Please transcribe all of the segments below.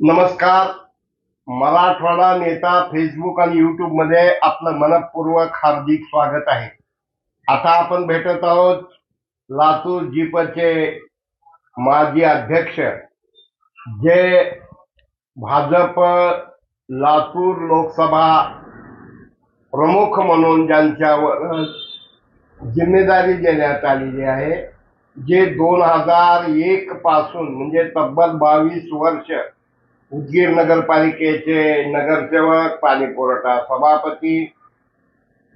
नमस्कार. मराठवाडा नेता फेसबुक आणि युट्यूबमध्ये आपलं मनपूर्वक हार्दिक स्वागत आहे. आता आपण भेटत आहोत लातूर जीपचे माजी अध्यक्ष जे भाजप लातूर लोकसभा प्रमुख म्हणून ज्यांच्यावर जिम्मेदारी देण्यात आलेली आहे जे दोन हजार एक पासून म्हणजे तब्बल बावीस वर्ष उदगीर नगरपालिकेचे नगरसेवक पाणी पुरवठा सभापती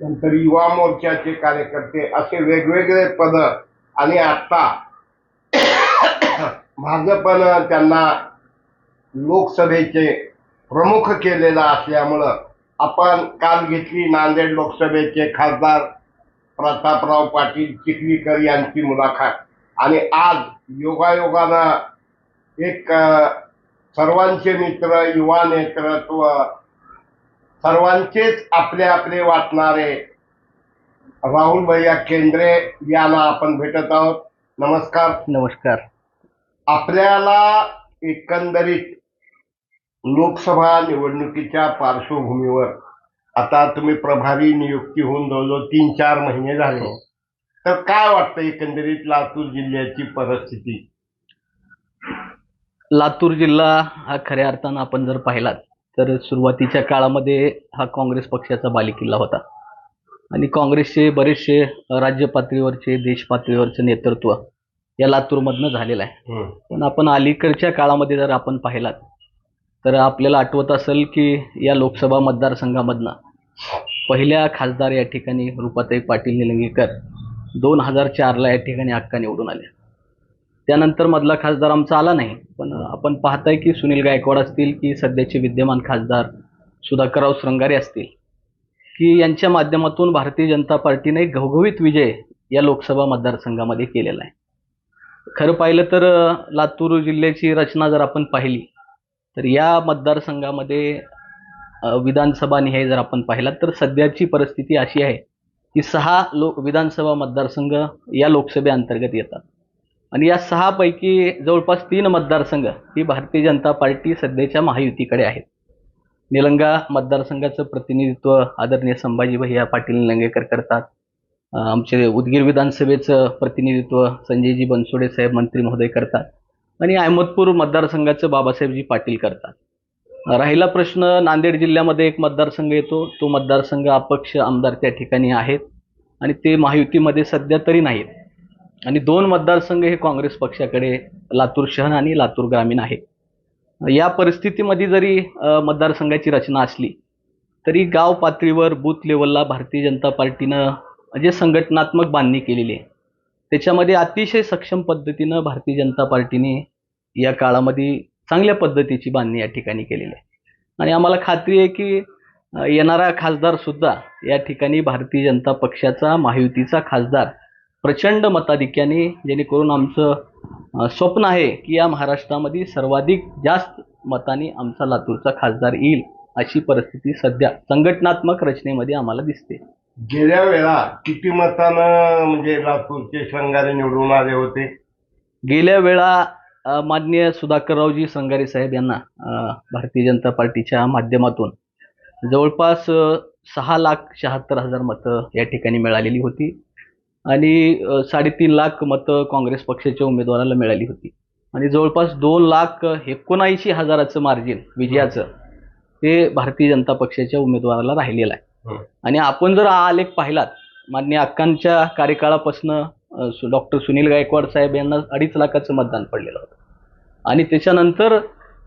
नंतर युवा मोर्चाचे कार्यकर्ते असे वेगवेगळे पद आणि आता भाजपनं त्यांना लोकसभेचे प्रमुख केलेलं असल्यामुळं आपण काल घेतली नांदेड लोकसभेचे खासदार प्रतापराव पाटील चिखलीकर यांची मुलाखत. आणि आज योगायोगानं एक सर्वांचे मित्र युवा नेतृत्व सर्वांचेच आपले आपले वाटणारे राहुल भैया केंद्रे यांना आपण भेटत आहोत. नमस्कार. नमस्कार. आपल्याला एकंदरीत लोकसभा निवडणुकीच्या पार्श्वभूमीवर आता तुम्ही प्रभारी नियुक्ती होऊन जवळजवळ तीन चार महिने झाले. तर काय वाटतं एकंदरीत लातूर जिल्ह्याची परिस्थिती? लातूर जिल्हा हा खऱ्या अर्थानं आपण जर पाहिलात तर सुरुवातीच्या काळामध्ये हा काँग्रेस पक्षाचा बालेकिल्ला होता. आणि काँग्रेसचे बरेचसे राज्य पातळीवरचे देश पातळीवरचे नेतृत्व या लातूरमधनं झालेलं आहे. पण आपण अलीकडच्या काळामध्ये जर आपण पाहिलात तर आपल्याला आठवत असेल की या लोकसभा मतदारसंघामधनं पहिल्या खासदार या ठिकाणी रुपाताई पाटील निलंगेकर दोन हजार चारला या ठिकाणी हक्का निवडून आल्या त्यानंतर मधला खासदार आमचा आला नाही. पण आपण पाहताय की सुनील गायकवाड असतील की सध्याचे विद्यमान खासदार सुधाकरराव श्रंगारे असतील की यांच्या माध्यमातून भारतीय जनता पार्टीने घवघवीत विजय या लोकसभा मतदारसंघामध्ये केलेला आहे. खरं पाहिलं तर लातूर जिल्ह्याची रचना जर आपण पाहिली तर या मतदारसंघामध्ये विधानसभा निहाय जर आपण पाहिलात तर सध्याची परिस्थिती अशी आहे की सहा लोक विधानसभा मतदारसंघ या लोकसभेअंतर्गत येतात. आणि या सहापैकी जवळपास तीन मतदारसंघ ही भारतीय जनता पार्टी सध्याच्या महायुतीकडे आहेत. निलंगा मतदारसंघाचं प्रतिनिधित्व आदरणीय संभाजी भैया पाटील निलंगेकर करतात. आमचे उदगीर विधानसभेचं प्रतिनिधित्व संजयजी बनसोडे साहेब मंत्री महोदय करतात. आणि अहमदपूर मतदारसंघाचं बाबासाहेबजी पाटील करतात. राहिला प्रश्न नांदेड जिल्ह्यामध्ये एक मतदारसंघ येतो. तो मतदारसंघ अपक्ष आमदार त्या ठिकाणी आहेत. आणि ते महायुतीमध्ये सध्या तरी नाहीत. आणि दोन मतदारसंघ हे काँग्रेस पक्षाकडे लातूर शहर आणि लातूर ग्रामीण आहे. या परिस्थितीमध्ये जरी मतदारसंघाची रचना असली तरी गाव पातळीवर बूथ लेवलला भारतीय जनता पार्टीनं जे संघटनात्मक बांधणी केलेली आहे त्याच्यामध्ये अतिशय सक्षम पद्धतीनं भारतीय जनता पार्टीने या काळामध्ये चांगल्या पद्धतीची बांधणी या ठिकाणी केलेली आहे. आणि आम्हाला खात्री आहे की येणारा खासदारसुद्धा या ठिकाणी भारतीय जनता पक्षाचा महायुतीचा खासदार प्रचंड मताधिक्याने जेणेकरून आमचं स्वप्न आहे की या महाराष्ट्रामध्ये सर्वाधिक जास्त मताने आमचा लातूरचा खासदार येईल अशी परिस्थिती सध्या संघटनात्मक रचनेमध्ये आम्हाला दिसते. गेल्या वेळा किती मतानं म्हणजे लातूरचे श्रंगारे निवडून आले होते? गेल्या वेळा अ, माननीय सुधाकररावजी संगारे साहेब यांना भारतीय जनता पार्टीच्या माध्यमातून जवळपास सहा लाख शहात्तर हजार मतं या ठिकाणी मिळालेली होती. आणि साडेतीन लाख मतं काँग्रेस पक्षाच्या उमेदवाराला मिळाली होती. आणि जवळपास दोन लाख एकोणऐंशी हजाराचं मार्जिन विजयाचं ते भारतीय जनता पक्षाच्या उमेदवाराला राहिलेलं आहे. आणि आपण जर हा आलेख पाहिलात मान्य अक्कांच्या कार्यकाळापासनं डॉक्टर सुनील गायकवाड साहेब यांना अडीच लाखाचं मतदान पडलेलं होतं. आणि त्याच्यानंतर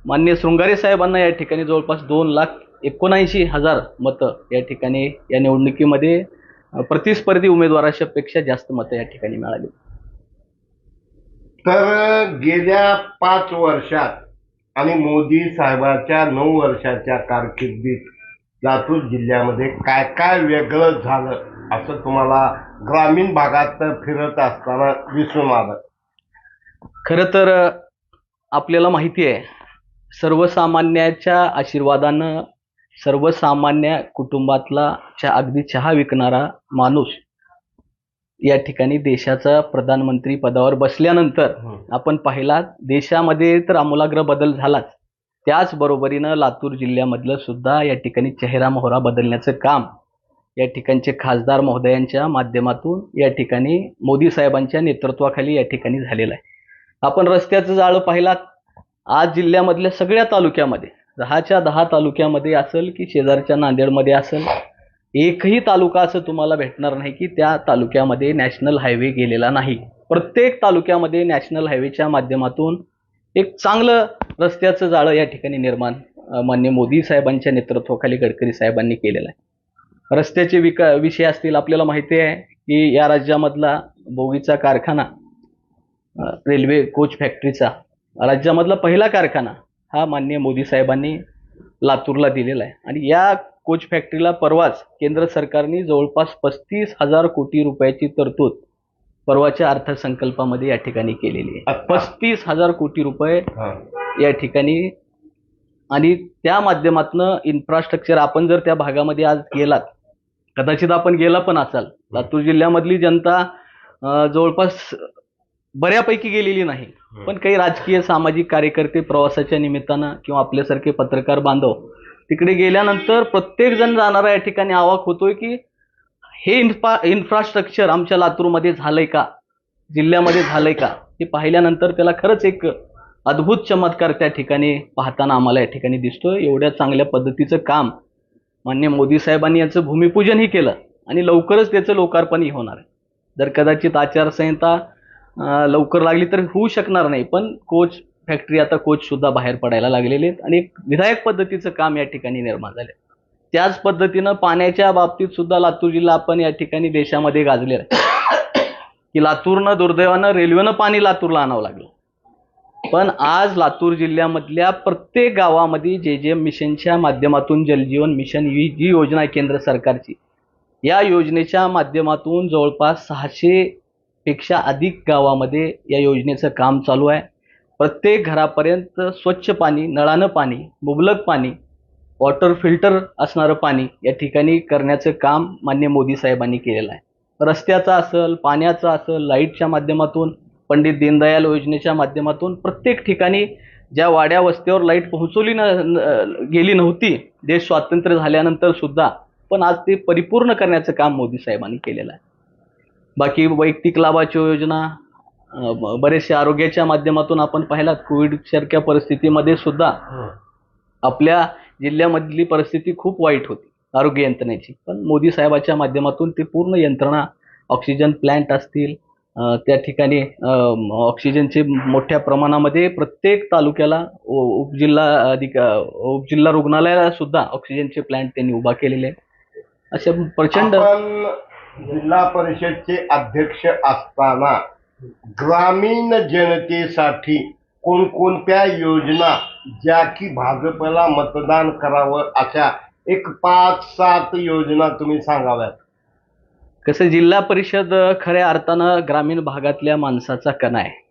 मान्य शृंगारे साहेबांना या ठिकाणी जवळपास दोन लाख एकोणऐंशी हजार मतं या ठिकाणी या निवडणुकीमध्ये प्रतिस्पर्धी उमेदवाराच्या पेक्षा जास्त मतं या ठिकाणी मिळाली. तर गेल्या पाच वर्षात आणि मोदी साहेबांच्या नऊ वर्षाच्या कारकिर्दीत लातूर जिल्ह्यामध्ये काय काय वेगळं झालं असं तुम्हाला ग्रामीण भागात फिरत असताना दिसून आलं? खरं तर आपल्याला माहिती आहे सर्वसामान्याच्या आशीर्वादानं सर्वसामान्य कुटुंबातला चा अगदी चहा विकणारा माणूस या ठिकाणी देशाचा प्रधानमंत्री पदावर बसल्यानंतर आपण पाहिला देशामध्ये तर आमूलाग्र बदल झालाच. त्याच बरोबरीनं लातूर जिल्ह्यामधलं सुद्धा या ठिकाणी चेहरा मोहरा बदलण्याचं काम या ठिकाणचे खासदार महोदयांच्या माध्यमातून या ठिकाणी मोदी साहेबांच्या नेतृत्वाखाली या ठिकाणी झालेलं आहे. आपण रस्त्याचं जाळं पाहिलात. आज जिल्ह्यामधल्या सगळ्या तालुक्यामध्ये दहाच्या दहा तालुक्यामध्ये असेल की शेजारच्या नांदेडमध्ये असेल एकही तालुका असं तुम्हाला भेटणार नाही की त्या तालुक्यामध्ये नॅशनल हायवे गेलेला नाही. प्रत्येक तालुक्यामध्ये नॅशनल हायवेच्या माध्यमातून एक चांगलं रस्त्याचं जाळं या ठिकाणी निर्माण मान्य मोदी साहेबांच्या नेतृत्वाखाली गडकरी साहेबांनी केलेलं आहे. रस्त्याचे विका विषय असतील आपल्याला माहिती आहे की या राज्यामधला बोगीचा कारखाना रेल्वे कोच फॅक्टरीचा राज्यामधला पहिला कारखाना हा माननीय मोदी साहेबांनी लातूरला दिलेला आहे आणि या कोच फॅक्टरीला परवाच केंद्र सरकारने जवळपास पस्तीस हजार कोटी रुपयाची तरतूद परवाच्या अर्थसंकल्पामध्ये या ठिकाणी केलेली आहे पस्तीस हजार कोटी रुपये. या ठिकाणी आणि त्या माध्यमातनं इन्फ्रास्ट्रक्चर आपण जर त्या भागामध्ये आज गेलात कदाचित आपण गेला पण असाल लातूर जिल्ह्यामधली जनता जवळपास बऱ्यापैकी गेलेली नाही. पण काही राजकीय सामाजिक कार्यकर्ते प्रवासाच्या निमित्तानं किंवा आपल्यासारखे पत्रकार बांधव तिकडे गेल्यानंतर प्रत्येक जण जाणारा या ठिकाणी आवाक होतोय की हे इन्फ्रा इन्फ्रास्ट्रक्चर आमच्या लातूरमध्ये झालंय का? जिल्ह्यामध्ये झालंय का? हे पाहिल्यानंतर त्याला खरंच एक अद्भुत चमत्कार त्या ठिकाणी पाहताना आम्हाला या ठिकाणी दिसतोय. एवढ्या चांगल्या पद्धतीचं काम मान्य मोदी साहेबांनी याचं भूमिपूजनही केलं आणि लवकरच त्याचं लोकार्पणही होणार आहे. जर कदाचित आचारसंहिता लवकर लागली तर होऊ शकणार नाही. पण कोच फॅक्टरी आता कोच सुद्धा बाहेर पडायला लागलेले आहेत आणि एक विधायक पद्धतीचं काम या ठिकाणी निर्माण झालं त्याच पद्धतीनं पाण्याच्या बाबतीत सुद्धा लातूर जिल्हा आपण या ठिकाणी देशामध्ये गाजलेला आहे. की लातूरनं दुर्दैवानं रेल्वेनं पाणी लातूरला आणावं लागलं. पण आज लातूर जिल्ह्यामधल्या प्रत्येक गावामध्ये जे जे मिशनच्या माध्यमातून जलजीवन मिशन ही जी योजना आहे केंद्र सरकारची या योजनेच्या माध्यमातून जवळपास सहाशे पेक्षा अधिक गावामध्ये या योजनेचं काम चालू आहे. प्रत्येक घरापर्यंत स्वच्छ पाणी नळानं पाणी मुबलक पाणी वॉटर फिल्टर असणारं पाणी या ठिकाणी करण्याचं काम मान्य मोदी साहेबांनी केलेलं आहे. रस्त्याचं असेल पाण्याचं असेल लाईटच्या माध्यमातून पंडित दीनदयाल योजनेच्या माध्यमातून प्रत्येक ठिकाणी ज्या वाड्या वस्त्यावर लाइट पोहोचवली न न- गेली नव्हती देश स्वातंत्र्य झाल्यानंतर सुद्धा पण आज ते परिपूर्ण करण्याचं काम मोदी साहेबांनी केलेलं आहे. बाकी वैयक्तिक लाभाची योजना अं, ब- बरेचसे आरोग्याच्या माध्यमातून आपण पाहिलात कोविड सारख्या परिस्थितीमध्ये सुद्धा आपल्या जिल्ह्यामधली परिस्थिती खूप वाईट होती आरोग्य यंत्रणेची. पण मोदी साहेबाच्या माध्यमातून ते पूर्ण यंत्रणा ऑक्सिजन प्लॅन्ट असतील त्या ठिकाणी ऑक्सिजनचे मोठ्या प्रमाणामध्ये प्रत्येक तालुक्याला उपजिल्हा अधिक उपजिल्हा रुग्णालयाला सुद्धा ऑक्सिजनचे प्लॅन्ट त्यांनी उभा केलेले आहे अशा प्रचंड जिल्हा परिषदचे अध्यक्ष असताना ग्रामीण जनतेसाठी कोणकोणत्या योजना ज्या की भाजपला मतदान करावं अशा एक पाच सात योजना तुम्ही सांगाव्यात? कसं जिल्हा परिषद खऱ्या अर्थानं ग्रामीण भागातल्या माणसाचा कणा आहे.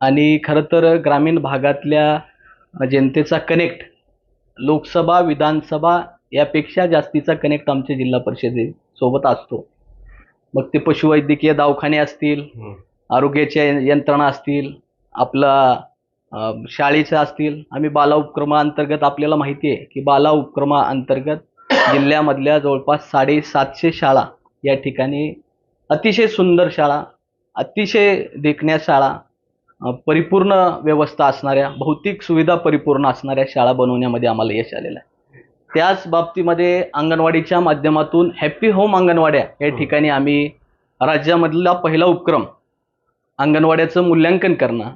आणि खरं तर ग्रामीण भागातल्या जनतेचा कनेक्ट लोकसभा विधानसभा यापेक्षा जास्तीचा कनेक्ट आमच्या जिल्हा परिषदेसोबत असतो. मग ते पशुवैद्यकीय दवाखाने असतील आरोग्याच्या यंत्रणा असतील आपला शाळेचं असतील आम्ही बाला उपक्रमाअंतर्गत आपल्याला माहिती आहे की बाला उपक्रमाअंतर्गत जिल्ह्यामधल्या जवळपास साडेसातशे शाळा या ठिकाणी अतिशय सुंदर शाळा अतिशय देखण्या शाळा परिपूर्ण व्यवस्था असणाऱ्या भौतिक सुविधा परिपूर्ण असणाऱ्या शाळा बनवण्यामध्ये आम्हाला यश आलेलं आहे. त्याच बाबतीमध्ये अंगणवाडीच्या माध्यमातून हॅपी होम अंगणवाड्या या ठिकाणी आम्ही राज्यामधला पहिला उपक्रम अंगणवाड्याचं मूल्यांकन करणं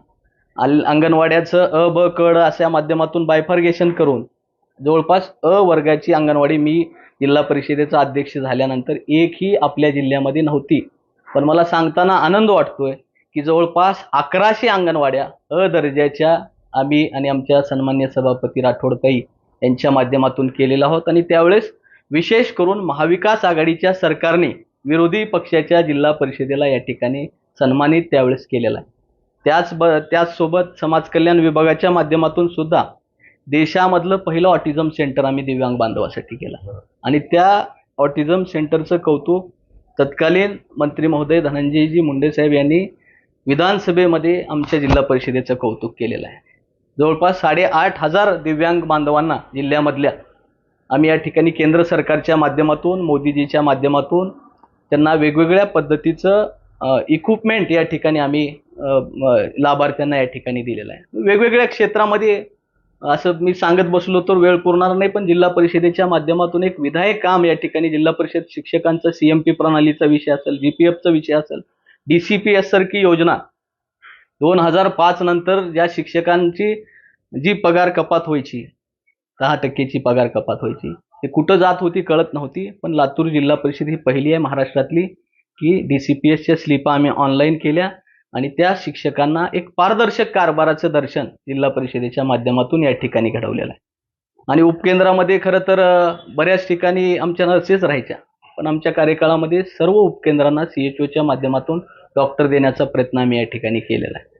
अल अंगणवाड्याचं अ ब क ड अशा माध्यमातून बायफर्गेशन करून जवळपास अ वर्गाची अंगणवाडी मी जिल्हा परिषदेचा अध्यक्ष झाल्यानंतर एकही आपल्या जिल्ह्यामध्ये नव्हती. पण मला सांगताना आनंद वाटतोय की जवळपास अकराशे अंगणवाड्या अ दर्जाच्या आम्ही आणि आमच्या सन्मान्य सभापती राठोडताई यांच्या माध्यमातून केलेला आहोत. आणि त्यावेळेस विशेष करून महाविकास आघाडीच्या सरकारने विरोधी पक्षाच्या जिल्हा परिषदेला या ठिकाणी सन्मानित त्यावेळेस केलेला आहे. त्याच ब त्याचसोबत समाज कल्याण विभागाच्या माध्यमातून सुद्धा देशामधलं पहिलं ऑटिझम सेंटर आम्ही दिव्यांग बांधवासाठी केलं. आणि त्या ऑटिझम सेंटरचं कौतुक तत्कालीन मंत्री महोदय धनंजयजी मुंडे साहेब यांनी विधानसभेमध्ये आमच्या जिल्हा परिषदेचं कौतुक केलेलं आहे. जवळपास साडेआठ हजार दिव्यांग बांधवांना जिल्ह्यामधल्या आम्ही या ठिकाणी केंद्र सरकारच्या माध्यमातून मोदीजीच्या माध्यमातून त्यांना वेगवेगळ्या पद्धतीचं इक्विपमेंट या ठिकाणी आम्ही लाभार्थ्यांना या ठिकाणी दिलेलं आहे. वेगवेगळ्या क्षेत्रामध्ये असं मी सांगत बसलो तर वेळ पुरणार नाही पण जिल्हा परिषदेच्या माध्यमातून एक विधायक काम या ठिकाणी जिल्हा परिषद शिक्षकांचा सीएमपी प्रणालीचा विषय असेल जी पी एफचा विषय असेल डी सी पी एस सारखी योजना दोन हजार पाच नंतर ज्या शिक्षकांची जी पगार कपात व्हायची दहा टक्केची पगार कपात व्हायची ते कुठं जात होती कळत नव्हती पण लातूर जिल्हा परिषद ही पहिली आहे महाराष्ट्रातली की डी सी पी एसच्या स्लिपा आम्ही ऑनलाईन केल्या आणि त्या शिक्षकांना एक पारदर्शक कारभाराचं दर्शन जिल्हा परिषदेच्या माध्यमातून या ठिकाणी घडवलेलं आहे. आणि उपकेंद्रामध्ये खरं तर बऱ्याच ठिकाणी आमच्या नर्सेस राहायच्या पण आमच्या कार्यकाळामध्ये सर्व उपकेंद्रांना सी एच ओच्या माध्यमातून डॉक्टर देण्याचा प्रयत्न आम्ही या ठिकाणी केलेला आहे.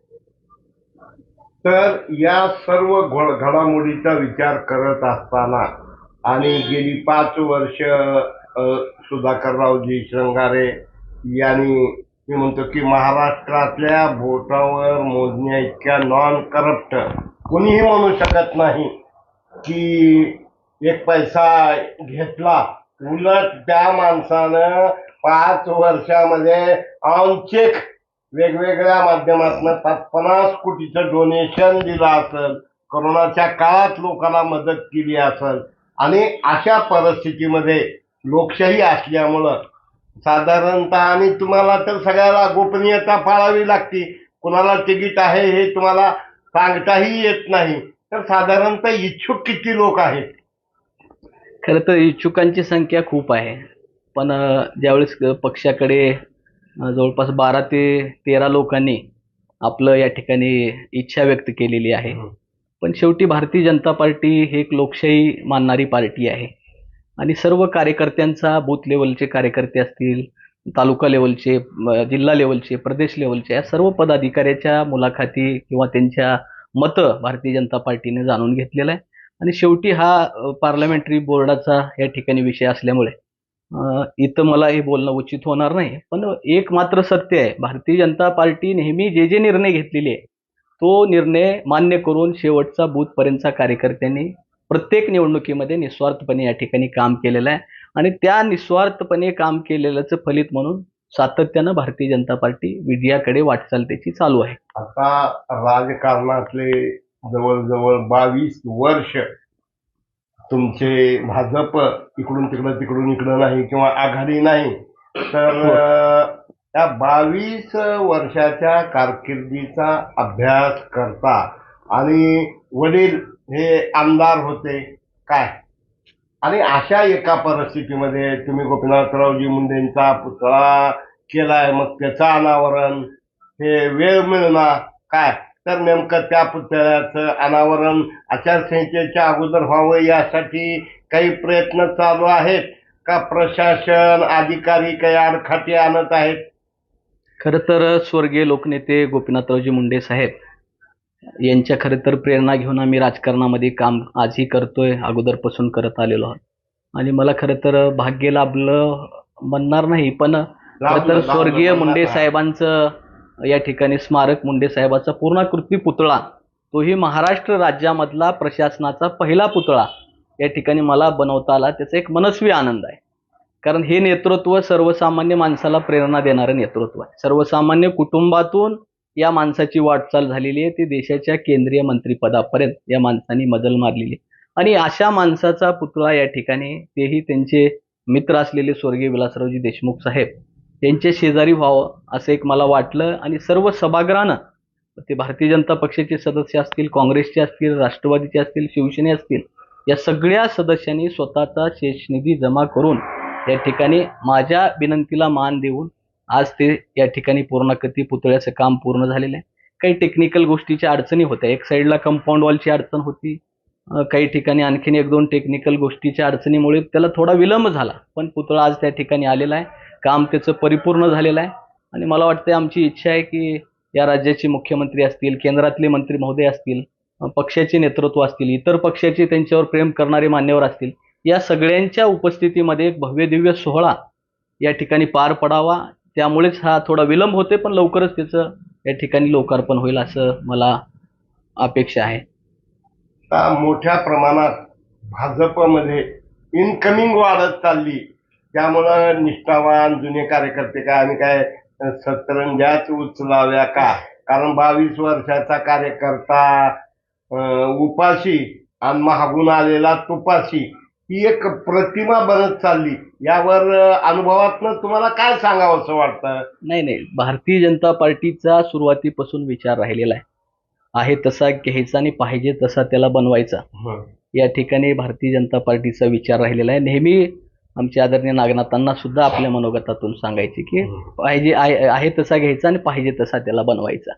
तर या सर्व घडामोडीचा विचार करत असताना आणि गेली पाच वर्ष सुधाकररावजी श्रंगारे यांनी मी म्हणतो की महाराष्ट्रातल्या बोटावर मोजण्या इतक्या नॉन करप्ट कोणीही म्हणू शकत नाही की एक पैसा घेतला. उलट त्या माणसानं पाच वर्षामध्ये ऑन चेक वेगवेगळ्या माध्यमातून पाच पन्नास कोटीचं डोनेशन दिलं असेल. कोरोनाच्या काळात लोकांना मदत केली असेल. आणि अशा परिस्थितीमध्ये लोकशाही असल्यामुळं साधारणतः आणि तुम्हाला तर सगळ्याला गोपनीयता पाळावी लागते. कुणाला तिकीट आहे हे तुम्हाला सांगताही येत नाही. तर साधारणतः इच्छुक किती लोक आहेत? खरं तर इच्छुकांची संख्या खूप आहे. पण ज्यावेळेस क- पक्षाकडे जवळपास बारा ते तेरा लोकांनी आपलं या ठिकाणी इच्छा व्यक्त केलेली आहे. पण शेवटी भारतीय जनता पार्टी ही एक लोकशाही मानणारी पार्टी आहे. आणि सर्व कार्यकर्त्यांचा बूथ लेवलचे कार्यकर्ते असतील तालुका लेवलचे जिल्हा लेवलचे प्रदेश लेवलचे या सर्व पदाधिकाऱ्याच्या मुलाखती किंवा त्यांच्या मतं भारतीय जनता पार्टीने जाणून घेतलेलं आहे. आणि शेवटी हा पार्लमेंटरी बोर्डाचा या ठिकाणी विषय असल्यामुळे इथं मला हे बोलणं उचित होणार नाही. पण एक मात्र सत्य आहे भारतीय जनता पार्टी नेहमी जे जे निर्णय घेतलेले आहे तो निर्णय मान्य करून शेवटचा बूथपर्यंतचा कार्यकर्त्यांनी प्रत्येक निवडणुकीमध्ये निस्वार्थपणे या ठिकाणी काम केलेलं आहे. आणि त्या निस्वार्थपणे काम केलेल्याचं फलित म्हणून सातत्यानं भारतीय जनता पार्टी विजयाकडे वाटचाल त्याची चालू आहे. आता राजकारणातले जवळजवळ बावीस वर्ष तुमचे भाजप इकडून तिकडं तिकडून इकडं नाही किंवा आघाडी नाही तर त्या बावीस वर्षाच्या कारकिर्दीचा अभ्यास करता आणि वडील हे आमदार होते काय? आणि अशा एका परिस्थितीमध्ये तुम्ही गोपीनाथरावजी मुंडेंचा पुतळा केलाय मग त्याचं अनावरण हे वेळ मिळणार काय? तर नेमकं त्या पुतळ्याचं अनावरण आचारसंहितेच्या अगोदर व्हावं यासाठी काही प्रयत्न चालू आहेत का प्रशासन अधिकारी काही आडखाटी आणत आहेत? खरं तर स्वर्गीय लोकनेते गोपीनाथरावजी मुंडे साहेब यांच्या खरं तर प्रेरणा घेऊन आम्ही राजकारणामध्ये काम आजही करतोय अगोदरपासून करत आलेलो आहोत. आणि मला खरं तर भाग्य लाभलं म्हणणार नाही पण खरं तर स्वर्गीय मुंडे. साहेबांचं या ठिकाणी स्मारक मुंडे साहेबाचा पूर्णाकृती पुतळा तोही महाराष्ट्र राज्यामधला प्रशासनाचा पहिला पुतळा. या ठिकाणी मला बनवता आला. त्याचा एक मनस्वी आनंद आहे. कारण हे नेतृत्व सर्वसामान्य माणसाला प्रेरणा देणारं नेतृत्व आहे. सर्वसामान्य कुटुंबातून या माणसाची वाटचाल झालेली आहे. ती देशाच्या केंद्रीय मंत्रिपदापर्यंत या माणसाने मजल मारलेली आणि अशा माणसाचा पुतळा या ठिकाणी तेही त्यांचे मित्र असलेले स्वर्गीय विलासरावजी देशमुख साहेब त्यांच्या शेजारी व्हावं असं एक मला वाटलं. आणि सर्व सभागृहानं ते भारतीय जनता पक्षाचे सदस्य असतील काँग्रेसचे असतील राष्ट्रवादीचे असतील शिवसेने असतील या सगळ्या सदस्यांनी स्वतःचा शेषनिधी जमा करून या ठिकाणी माझ्या विनंतीला मान देऊन आज ते या ठिकाणी पूर्णाकृती पुतळ्याचं काम पूर्ण झालेलं आहे. काही टेक्निकल गोष्टीच्या अडचणी होत्या. एक साईडला कंपाऊंड वॉलची अडचण होती. काही ठिकाणी आणखीन एक दोन टेक्निकल गोष्टीच्या अडचणीमुळे त्याला थोडा विलंब झाला. पण पुतळा आज त्या ठिकाणी आलेला आहे. काम त्याचं परिपूर्ण झालेलं आहे. आणि मला वाटतं आमची इच्छा आहे की या राज्याचे मुख्यमंत्री असतील केंद्रातले मंत्री महोदय असतील पक्षाचे नेतृत्व असतील इतर पक्षाचे त्यांच्यावर प्रेम करणारे मान्यवर असतील या सगळ्यांच्या उपस्थितीमध्ये एक भव्य दिव्य सोहळा या ठिकाणी पार पडावा. त्यामुळेच हा थोडा विलंब होते पण लवकरच त्याचं या ठिकाणी लोकार्पण होईल असं मला अपेक्षा आहे. मोठ्या प्रमाणात भाजपमध्ये इनकमिंग वाढत चालली. त्यामुळं निष्ठावान जुने कार्यकर्ते काय आम्ही काय सतरंजाच उचलाव्या का? कारण बावीस वर्षाचा कार्यकर्ता उपाशी आणि मागून आलेला तुपाशी ही एक प्रतिमा बनत चालली. यावर अनुभवातनं तुम्हाला काय सांगावं असं वाटतं? नाही नाही. भारतीय जनता पार्टीचा सुरुवातीपासून विचार राहिलेला आहे. आहे तसा घ्यायचा आणि पाहिजे तसा त्याला बनवायचा. या ठिकाणी भारतीय जनता पार्टीचा विचार राहिलेला आहे. नेहमी आमचे आदरणीय नागनाथांना सुद्धा आपल्या मनोगतातून सांगायचे की पाहिजे आहे तसा घ्यायचा आणि पाहिजे तसा त्याला बनवायचा.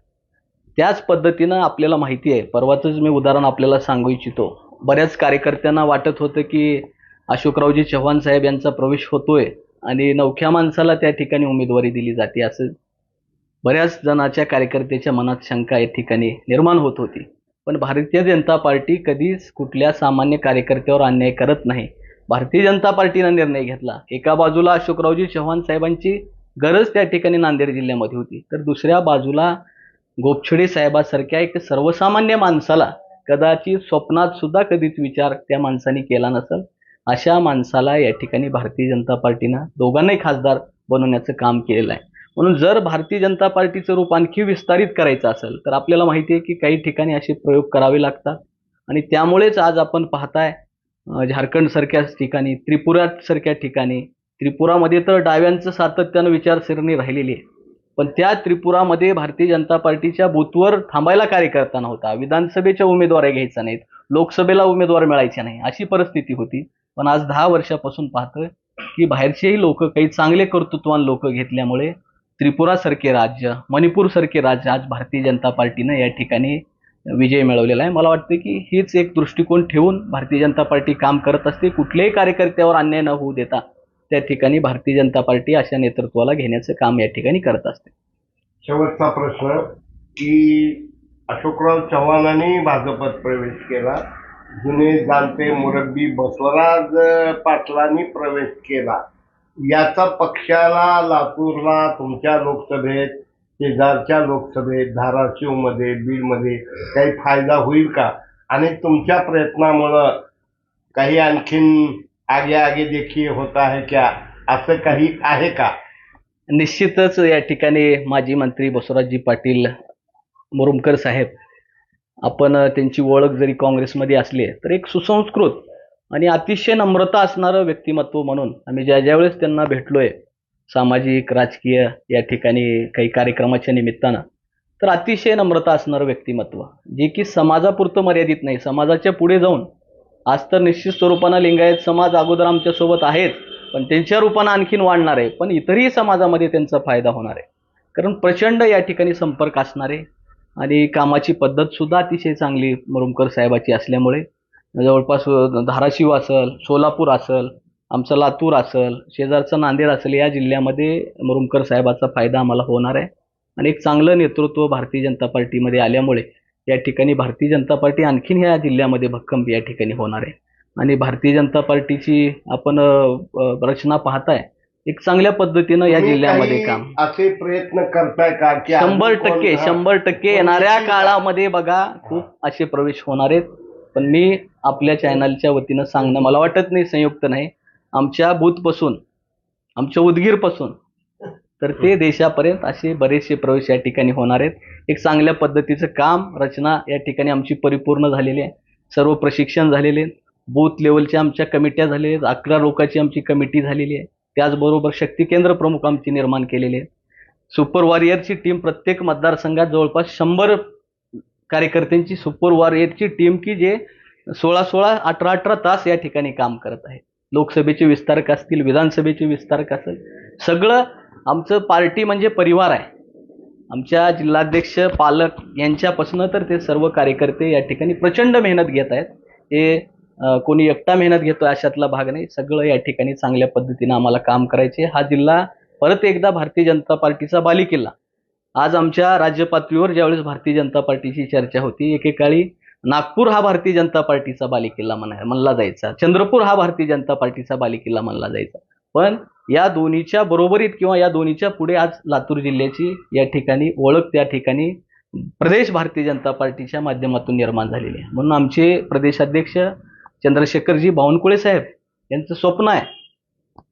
त्याच पद्धतीनं आपल्याला माहिती आहे. परवाचंच मी उदाहरण आपल्याला सांगू इच्छितो. बऱ्याच कार्यकर्त्यांना वाटत होतं की अशोकरावजी चव्हाण साहेब यांचा प्रवेश होतोय आणि नवख्या माणसाला त्या ठिकाणी उमेदवारी दिली जाते असं बऱ्याच जणाच्या कार्यकर्त्याच्या मनात शंका या ठिकाणी निर्माण होत होती. पण भारतीय जनता पार्टी कधीच कुठल्या सामान्य कार्यकर्त्यावर अन्याय करत नाही. भारतीय जनता पार्टीनं निर्णय घेतला. एका बाजूला अशोकरावजी चव्हाण साहेबांची गरज त्या ठिकाणी नांदेड जिल्ह्यामध्ये होती. तर दुसऱ्या बाजूला गोपछडे साहेबासारख्या एक सर्वसामान्य माणसाला कदाचित स्वप्नात सुद्धा कधीच विचार त्या माणसाने केला नसेल अशा माणसाला या ठिकाणी भारतीय जनता पार्टीनं दोघांनाही खासदार बनवण्याचं काम केलेलं आहे. म्हणून जर भारतीय जनता पार्टीचं रूप आणखी विस्तारित करायचं असेल तर आपल्याला माहिती आहे की काही ठिकाणी असे प्रयोग करावे लागतात. आणि त्यामुळेच आज आपण पाहताय अं, झारखंडसारख्या ठिकाणी त्रिपुरासारख्या ठिकाणी त्रिपुरामध्ये तर डाव्यांचं सातत्यानं विचारसरणी राहिलेली आहे. पण त्या त्रिपुरामध्ये भारतीय जनता पार्टीच्या बूथवर थांबायला कार्यकर्ता नव्हता विधानसभेच्या उमेदवार घ्यायचा नाहीत. लोकसभेला उमेदवार मिळायचे नाही. अशी परिस्थिती होती. पण आज दहा वर्षापासून पाहतोय की बाहेरचेही लोक काही चांगले कर्तृत्वान लोक घेतल्यामुळे त्रिपुरासारखे राज्य मणिपूरसारखे राज्य आज भारतीय जनता पार्टीनं या ठिकाणी विजय मिळवलेला आहे. मला वाटतं की हीच एक दृष्टिकोन ठेवून भारतीय जनता पार्टी काम करत असते. कुठल्याही कार्यकर्त्यावर अन्याय न होऊ देता त्या ठिकाणी भारतीय जनता पार्टी अशा नेतृत्वाला घेण्याचं काम या ठिकाणी करत असते. शेवटचा प्रश्न की अशोकराव चव्हाणांनी भाजपात प्रवेश केला जुने जाणते मुरब्बी बसवराज पाटलांनी प्रवेश केला याचा पक्षाला लातूरला तुमच्या लोकसभेत शेजारच्या लोकसभेत धाराशिवमध्ये बीडमध्ये काही फायदा होईल का? आणि तुमच्या प्रयत्नामुळं काही आणखीन आगे आगे देखिए होता है क्या? असं काही आहे का? निश्चितच या ठिकाणी माजी मंत्री बसवराजजी पाटील मुरुमकर साहेब आपण त्यांची ओळख जरी काँग्रेसमध्ये असली तर एक सुसंस्कृत आणि अतिशय नम्रता असणारं व्यक्तिमत्व म्हणून आम्ही ज्या ज्यावेळेस त्यांना भेटलोय सामाजिक राजकीय या ठिकाणी काही कार्यक्रमाच्या निमित्तानं तर अतिशय नम्रता असणारं व्यक्तिमत्व जे की समाजापुरतं मर्यादित नाही. समाजाच्या पुढे जाऊन आज तर निश्चित स्वरूपानं लिंगायत समाज अगोदर आमच्यासोबत आहेच पण त्यांच्या रूपानं आणखीन वाढणार आहे पण इतरही समाजामध्ये त्यांचा फायदा होणार आहे. कारण प्रचंड या ठिकाणी संपर्क असणारे आणि कामाची पद्धतसुद्धा अतिशय चांगली मुरुमकर साहेबाची असल्यामुळे जवळपास धाराशिव असेल सोलापूर असेल आमचं लातूर असेल शेजारचं नांदेड असेल या जिल्ह्यामध्ये मुरुमकर साहेबाचा फायदा आम्हाला होणार आहे. आणि एक चांगलं नेतृत्व भारतीय जनता पार्टीमध्ये आल्यामुळे या ठिकाणी भारतीय जनता पार्टी आणखीन ह्या जिल्ह्यामध्ये भक्कम या ठिकाणी होणार आहे आणि भारतीय जनता पार्टीची आपण रचना पाहताय एक चांगल्या पद्धतीनं या जिल्ह्यामध्ये काम असे प्रयत्न करताय का शंभर टक्के? शंभर टक्के येणाऱ्या? काळामध्ये बघा खूप असे प्रवेश होणार आहेत पण मी आपल्या चॅनलच्या वतीनं सांगणं मला वाटत नाही संयुक्त नाही आमच्या बूथपासून आमच्या उदगीरपासून तर ते देशापर्यंत असे बरेचसे प्रवेश या ठिकाणी होणार आहेत एक चांगल्या पद्धतीचं काम रचना या ठिकाणी आमची परिपूर्ण झालेली आहे. सर्व प्रशिक्षण झालेले आहेत. बूथ लेवलच्या आमच्या कमिट्या झालेल्या आहेत. अकरा लोकांची आमची कमिटी झालेली आहे. त्याचबरोबर शक्ती केंद्र प्रमुख आमची निर्माण केलेली आहे. सुपर वॉरियरची टीम प्रत्येक मतदारसंघात जवळपास शंभर कार्यकर्त्यांची सुपर वॉरियरची टीम की जे सोळा सोळा अठरा अठरा तास या ठिकाणी काम करत आहे. लोकसभेचे विस्तारक असतील विधानसभेचे विस्तारक असेल सगळं आमचं पार्टी म्हणजे परिवार आहे. आमच्या जिल्हाध्यक्ष पालक यांच्यापासून तर ते सर्व कार्यकर्ते या ठिकाणी प्रचंड मेहनत घेत आहेत. हे कोणी एकटा मेहनत घेतो अशातला भाग नाही. सगळं या ठिकाणी चांगल्या पद्धतीनं आम्हाला काम करायचे. हा जिल्हा परत एकदा भारतीय जनता पार्टीचा बालिकिल्ला आज आमच्या राज्य पातळीवर ज्यावेळेस भारतीय जनता पार्टीची चर्चा होती एकेकाळी नागपूर हा भारतीय जनता पार्टीचा बालिकिल्ला म्हणा म्हणला जायचा. चंद्रपूर हा भारतीय जनता पार्टीचा बालिकिल्ला म्हणला जायचा. पण या दोन्हीच्या बरोबरीत किंवा या दोन्हीच्या पुढे आज लातूर जिल्ह्याची या ठिकाणी ओळख त्या ठिकाणी प्रदेश भारतीय जनता पार्टीच्या माध्यमातून निर्माण झालेली आहे. म्हणून आमचे प्रदेशाध्यक्ष चंद्रशेखरजी बावनकुळे साहेब यांचं स्वप्न आहे.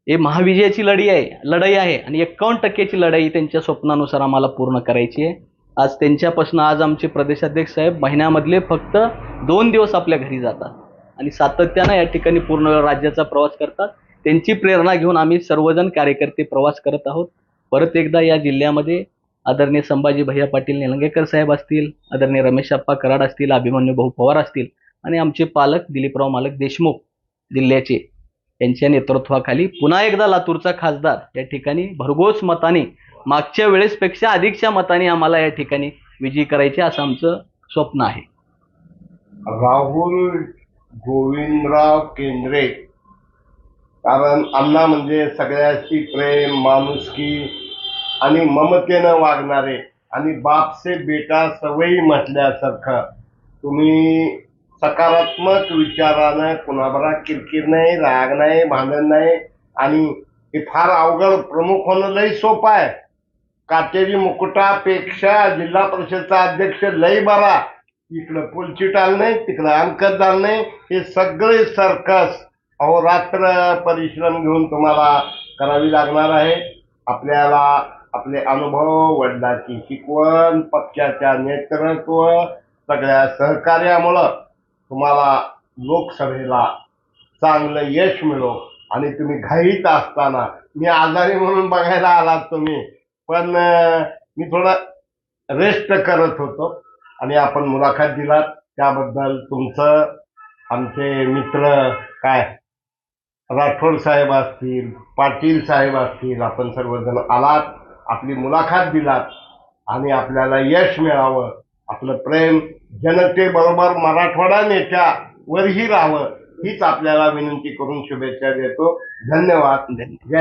हे महाविजयाची लढाई आहे लढाई आहे आणि एकावन्न टक्क्याची लढाई त्यांच्या स्वप्नानुसार आम्हाला पूर्ण करायची आहे. आज त्यांच्यापासून आज आमचे प्रदेशाध्यक्ष साहेब महिन्यामधले फक्त दोन दिवस आपल्या घरी जातात आणि सातत्यानं या ठिकाणी पूर्ण राज्याचा प्रवास करतात. त्यांची प्रेरणा घेऊन आम्ही सर्वजण कार्यकर्ते प्रवास करत आहोत. परत एकदा या जिल्ह्यामध्ये आदरणीय संभाजी भैया पाटील निलंगेकर साहेब असतील आदरणीय रमेश अप्पा कराड असतील अभिमन्यू भाऊ पवार असतील आणि आमचे पालक दिलीपराव मालक देशमुख जिल्ह्याचे यांच्या नेतृत्वाखाली पुन्हा एकदा लातूरचा खासदार. या ठिकाणी भरघोस मताने मागच्या वेळेसपेक्षा अधिकच्या मताने आम्हाला या ठिकाणी विजयी करायचे असं आमचं स्वप्न आहे. राहुल गोविंदराव केंद्रे कारण अण्णा म्हणजे सगळ्याशी प्रेम माणुसकी आणि ममतेनं वागणारे आणि बापसे बेटा सवयी म्हटल्यासारखं. तुम्ही सकारात्मक विचारानं कुणाबरा किरकिर नाही राग नाही भांडण नाही आणि हे फार अवघड प्रमुख होणं लई सोपं आहे. काटेरी मुकुटापेक्षा जिल्हा परिषदचा अध्यक्ष लई बरा. इकडं पुलची टाल नाही तिकडं अंकत दाल नाही हे सगळे सर्कस. अहोरात्र परिश्रम घेऊन तुम्हाला करावी लागणार आहे. आपल्याला आपले अनुभव वडिलांची शिकवण पक्षाच्या नेतृत्व सगळ्या सहकार्यामुळं तुम्हाला लोकसभेला चांगलं यश मिळो. आणि तुम्ही घाईत असताना मी आजारी म्हणून बघायला आलात तुम्ही पण मी थोडं रेस्ट करत होतो. आणि आपण मुलाखत दिलात. त्याबद्दल तुमचं आमचे मित्र काय? राठोड साहेब असतील पाटील साहेब असतील आपण सर्वजण आलात आपली मुलाखत दिलात आणि आपल्याला यश मिळावं आपलं प्रेम जनतेबरोबर मराठवाडा नेत्यावरही राहावं हीच आपल्याला विनंती करून शुभेच्छा देतो. धन्यवाद. जय